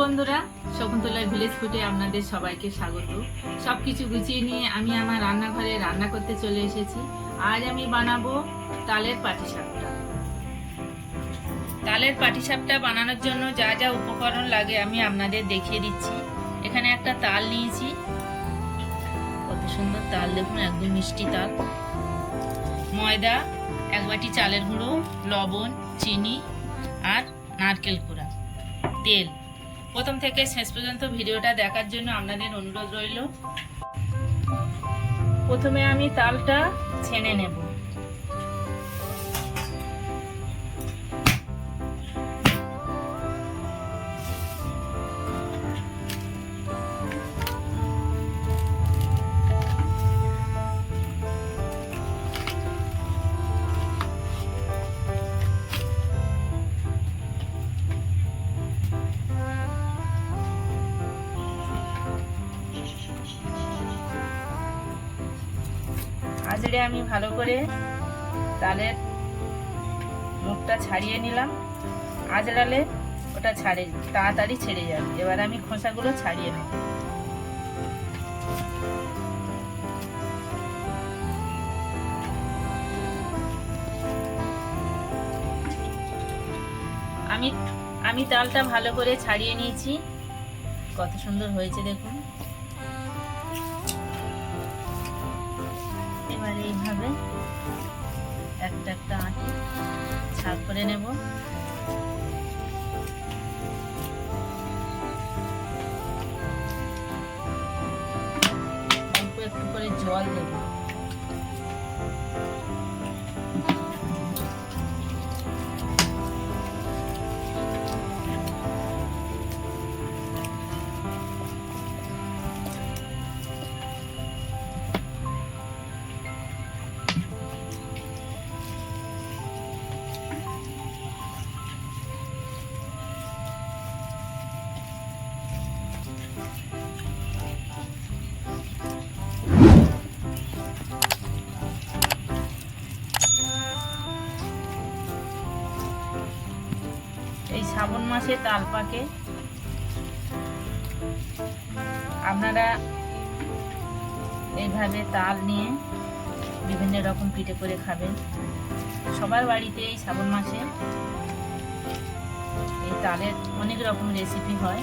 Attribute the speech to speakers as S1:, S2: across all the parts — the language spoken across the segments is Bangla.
S1: বন্ধুরা শকুন্তলা ভিলেজ ফুটে আপনাদের সবাইকে স্বাগত। সব কিছু গুছিয়ে নিয়ে আমি আমার রান্নাঘরে রান্না করতে চলে এসেছি। আজ আমি বানাবো তালের পাটিসাপটা। তালের পাটিসাপটা বানানোর জন্য যা যা উপকরণ লাগে আমি আপনাদের দেখিয়ে দিচ্ছি। এখানে একটা তাল নিয়েছি। কত সুন্দর তাল, দেখুন, একদম মিষ্টি তাল। ময়দা, এক বাটি চালের গুঁড়ো, লবণ, চিনি আর নারকেল কুড়া। তেল। প্রথম থেকে শেষ পর্যন্ত ভিডিওটা দেখার জন্য আপনাদের অনুরোধ রইল। প্রথমে আমি তালটা ছেনে নেব। আজরে আমি ভালো করে তালের মুখটা ছাড়িয়ে নিলাম। আজরালে ওটা ছাড়ে, তাড়াতাড়ি ছেড়ে যাবে। এবার আমি খোসাগুলো ছাড়িয়ে নেব। আমি আমি তালটা ভালো করে ছাড়িয়ে নিয়েছি। কত সুন্দর হয়েছে দেখুন। এবার এইভাবে একটা একটা আটি ছাপ করে নেব। একটু করে জল দেব। মাসে তাল পাকে। আপনারা এইভাবে তাল নিয়ে বিভিন্ন রকম পিঠে করে খাবেন। সবার বাড়িতে এই শ্রাবণ মাসে এই তালের অনেক রকম রেসিপি হয়।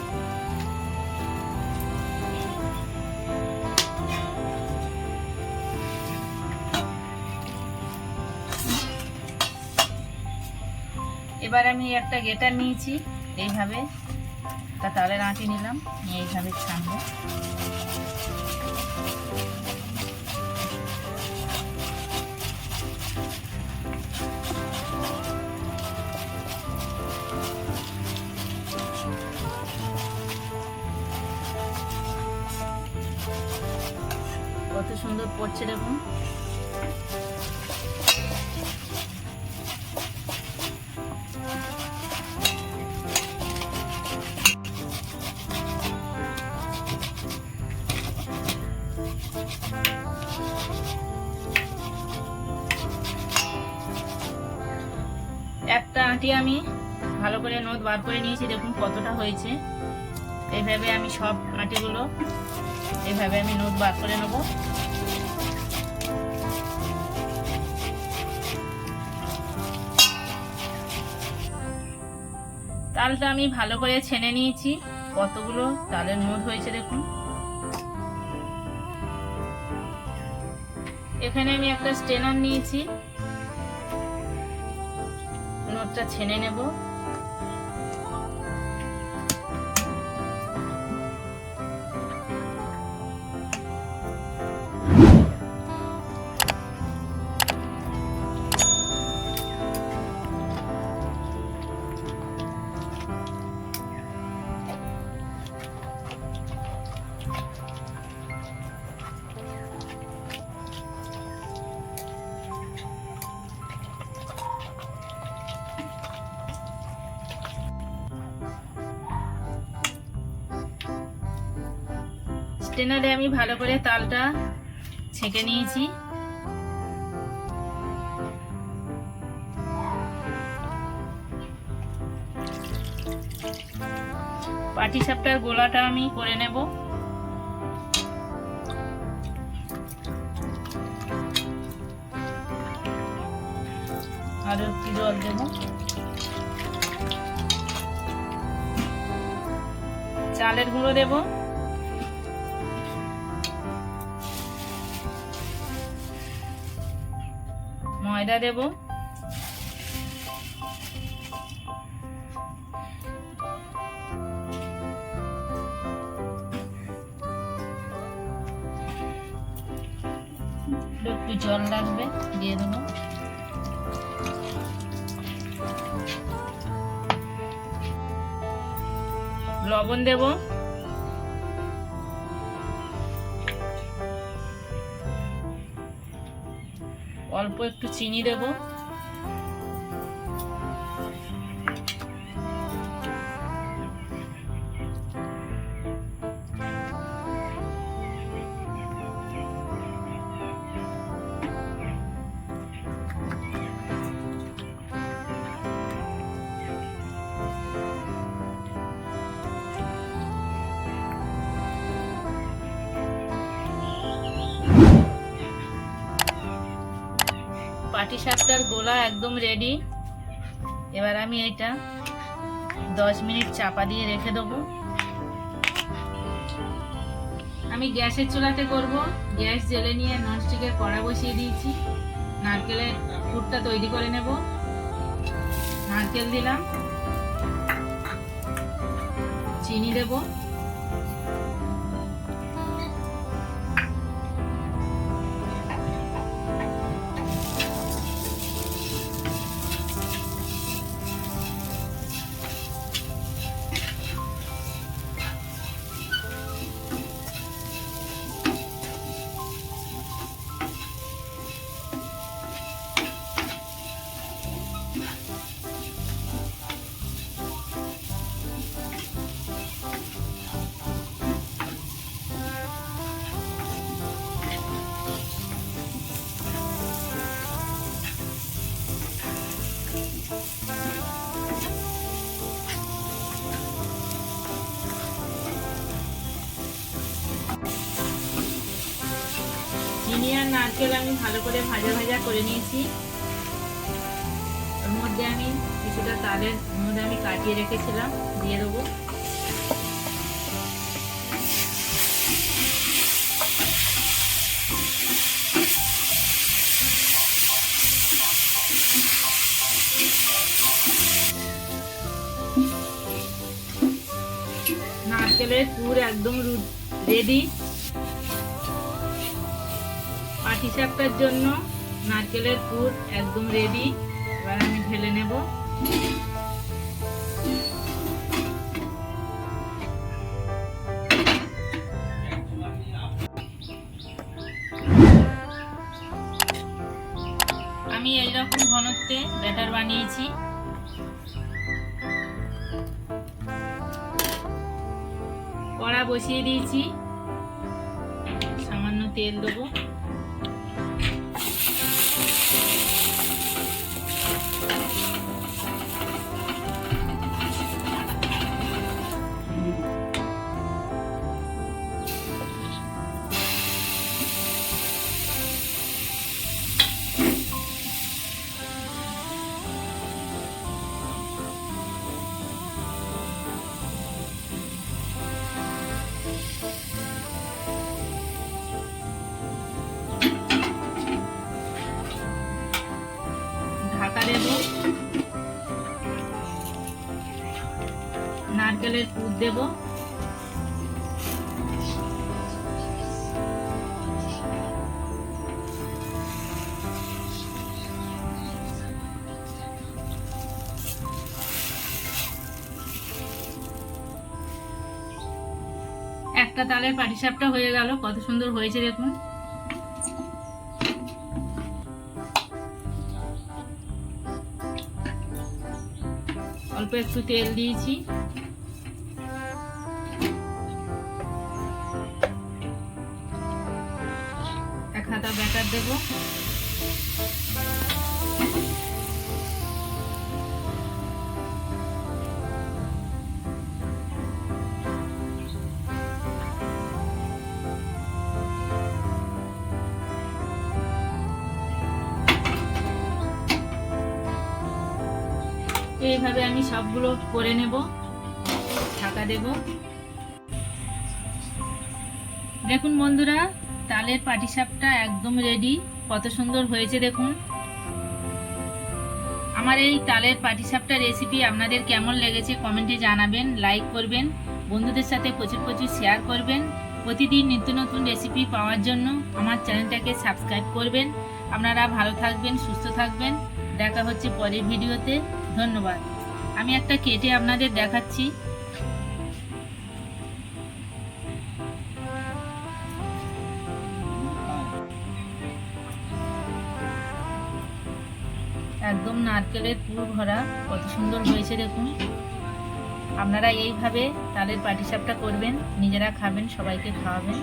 S1: এবার আমি একটা গেটার নিয়েছি। এইভাবে তা তালের আঁটি নিলাম নিয়ে এইভাবে ছানবো। কত সুন্দর পড়ছে দেখুন। আঁটি আমি ভালো করে নোদ বার করে নিয়েছি, দেখুন কতটা হয়েছে। এইভাবে আমি সব আঁটিগুলো এইভাবে আমি নোদ বার করে নেব। তালটা আমি ভালো করে ছেনে নিয়েছি, কতগুলো তালের নোদ হয়েছে দেখুন। এখানে আমি একটা স্টেনার নিয়েছি। নোটটা ছেনে নেব। স্টেনারে আমি ভালো করে তালটা ছেঁকে নিয়েছি। পাটি সাপটার গোলাটা আমি করে নেব। আরও একটু জল দেবো। চালের গুঁড়ো দেব। ময়দা দেব। একটু জল লাগবে দিয়ে দেবো। লবণ দেব। অল্প একটু চিনি দেব। পাটি সাপটার গোলা একদম রেডি এবার আমি এটা দশ মিনিট চাপা দিয়ে রেখে দেবো। আমি গ্যাসের চুলাতে করব। গ্যাস জেলে নিয়ে ননস্টিকের কড়া বসিয়ে দিয়েছি। নারকেলের পুরটা তৈরি করে নেব। নারকেল দিলাম। চিনি দেবো। নারকেল আমি ভালো করে ভাজা ভাজা করে নিয়েছি। ওর মধ্যে আমি কিছুটা তালের মধ্যে আমি কাটিয়ে রেখেছিলাম, দিয়ে দেবো। নারকেলের পুর একদম রেডি পাটি সাপটার জন্য নারকেলের পুর একদম রেডি এবার আমি ঢেলে নেব। আমি এইরকম ঘনত্বে ব্যাটার বানিয়েছি। কড়া বসিয়ে দিয়েছি। সামান্য তেল দেবো। নারকেলের পুর দেব। একটা তালের পাটিসাপটা হয়ে গেল, কত সুন্দর হয়েছে দেখুন। অল্প একটু তেল দিয়েছি। দেব। এইভাবে আমি সবগুলো করে নেব ঢাকা দেব। দেখুন বন্ধুরা তালের পাটিসাপটা একদম রেডি কত সুন্দর হয়েছে দেখুন। আমার এই তালের পাটিসাপটা রেসিপি আপনাদের কেমন লেগেছে কমেন্টে জানাবেন লাইক করবেন, বন্ধুদের সাথে প্রচুর প্রচুর শেয়ার করবেন। প্রতিদিন নিত্য নতুন রেসিপি পাওয়ার জন্য আমার চ্যানেলটাকে সাবস্ক্রাইব করবেন। আপনারা ভালো থাকবেন, সুস্থ থাকবেন। দেখা হচ্ছে পরের ভিডিওতে ধন্যবাদ। আমি একটা কেটে আপনাদের দেখাচ্ছি। একদম নারকেলের পুর ভরা, কত সুন্দর হয়েছে দেখুন। আপনারা এইভাবে তালের পাটিসাপটা করবেন, নিজেরা খাবেন, সবাইকে খাওয়াবেন।